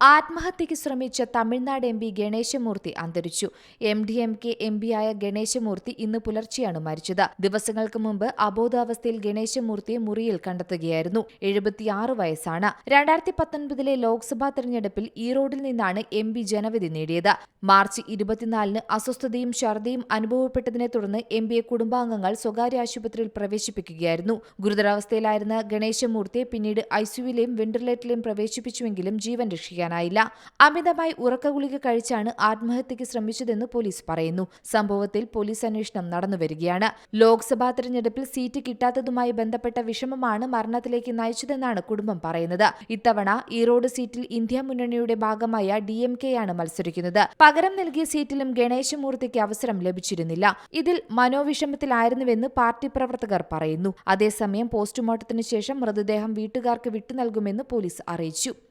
ആത്മഹത്യയ്ക്ക് ശ്രമിച്ച Tamil Nadu M P Ganeshamurthi അന്തരിച്ചു. M D M K M പിയായ Ganeshamurthi ഇന്ന് പുലർച്ചെയാണ് മരിച്ചത്. ദിവസങ്ങൾക്ക് മുമ്പ് അബോധാവസ്ഥയിൽ ഗണേശമൂർത്തിയെ മുറിയിൽ കണ്ടെത്തുകയായിരുന്നു. എഴുപത്തിയാറ് വയസ്സാണ്. രണ്ടായിരത്തി പത്തൊൻപതിലെ ലോക്സഭാ തെരഞ്ഞെടുപ്പിൽ ഈറോഡിൽ നിന്നാണ് എം പി ജനവിധി നേടിയത്. മാർച്ച് ഇരുപത്തിനാലിന് അസ്വസ്ഥതയും ഛർദിയും അനുഭവപ്പെട്ടതിനെ തുടർന്ന് എം പിയെ കുടുംബാംഗങ്ങൾ സ്വകാര്യ ആശുപത്രിയിൽ പ്രവേശിപ്പിക്കുകയായിരുന്നു. ഗുരുതരാവസ്ഥയിലായിരുന്ന ഗണേശമൂർത്തിയെ പിന്നീട് ഐസിയുവിലെയും വെന്റിലേറ്ററിലെയും പ്രവേശിപ്പിച്ചുവെങ്കിലും ജീവൻ രക്ഷിക്കാനായില്ല അമിതമായി ഉറക്കഗുളിക കഴിച്ചാണ് ആത്മഹത്യയ്ക്ക് ശ്രമിച്ചതെന്ന് പോലീസ് പറയുന്നു. സംഭവത്തിൽ പോലീസ് അന്വേഷണം നടന്നുവരികയാണ്. ലോക്സഭാ തെരഞ്ഞെടുപ്പിൽ സീറ്റ് കിട്ടാത്തതുമായി ബന്ധപ്പെട്ട വിഷമമാണ് മരണത്തിലേക്ക് നയിച്ചതെന്നാണ് കുടുംബം പറയുന്നത്. ഇത്തവണ ഈറോഡ് സീറ്റിൽ ഇന്ത്യ മുന്നണിയുടെ ഭാഗമായ ഡി എം മത്സരിക്കുന്നത്. പകരം നൽകിയ സീറ്റിലും ഗണേശമൂർത്തിക്ക് അവസരം ലഭിച്ചിരുന്നില്ല. ഇതിൽ മനോവിഷമത്തിലായിരുന്നുവെന്ന് പാർട്ടി പ്രവർത്തകർ പറയുന്നു. അതേസമയം പോസ്റ്റ്മോർട്ടത്തിന് ശേഷം മൃതദേഹം വീട്ടുകാർക്ക് വിട്ടു നൽകുമെന്ന് പോലീസ് അറിയിച്ചു.